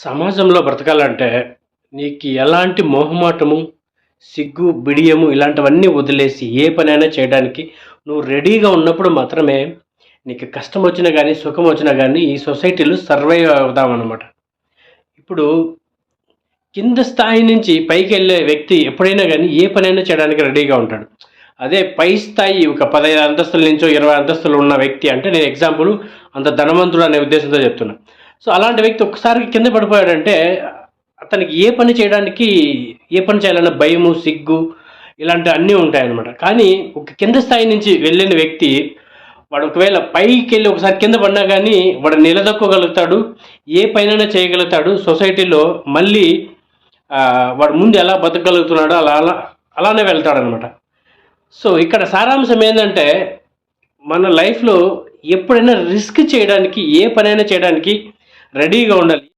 సమాజంలో బ్రతకాలంటే నీకు ఎలాంటి మొహమాటము సిగ్గు బిడియము ఇలాంటివన్నీ వదిలేసి ఏ పనైనా చేయడానికి నువ్వు రెడీగా ఉన్నప్పుడు మాత్రమే నీకు కష్టం వచ్చినా కానీ సుఖం వచ్చినా కానీ ఈ సొసైటీలో సర్వైవ్ అవుదామన్నమాట. ఇప్పుడు కింద స్థాయి నుంచి పైకి వెళ్ళే వ్యక్తి ఎప్పుడైనా కానీ ఏ పనైనా చేయడానికి రెడీగా ఉంటాడు. అదే పై స్థాయి ఒక పదహైదు అంతస్తుల నుంచో ఇరవై అంతస్తులు ఉన్న వ్యక్తి అంటే నేను ఎగ్జాంపుల్ అంత ధనవంతుడు అనే ఉద్దేశంతో చెప్తున్నా. సో అలాంటి వ్యక్తి ఒక్కసారి కింద పడిపోయాడంటే అతనికి ఏ పని చేయడానికి ఏ పని చేయాలన్న భయము సిగ్గు ఇలాంటి అన్నీ ఉంటాయన్నమాట. కానీ ఒక కింద స్థాయి నుంచి వెళ్ళిన వ్యక్తి వాడు ఒకవేళ పైకి వెళ్ళి ఒకసారి కింద పడినా కానీ వాడు నిలదొక్కగలుగుతాడు ఏ పైన చేయగలుగుతాడు సొసైటీలో మళ్ళీ వాడు ముందు ఎలా బతకగలుగుతున్నాడో అలా అలా అలానే వెళ్తాడనమాట సో ఇక్కడ సారాంశం ఏంటంటే మన లైఫ్లో ఎప్పుడైనా రిస్క్ చేయడానికి ఏ పనైనా చేయడానికి రెడీగా ఉండాలి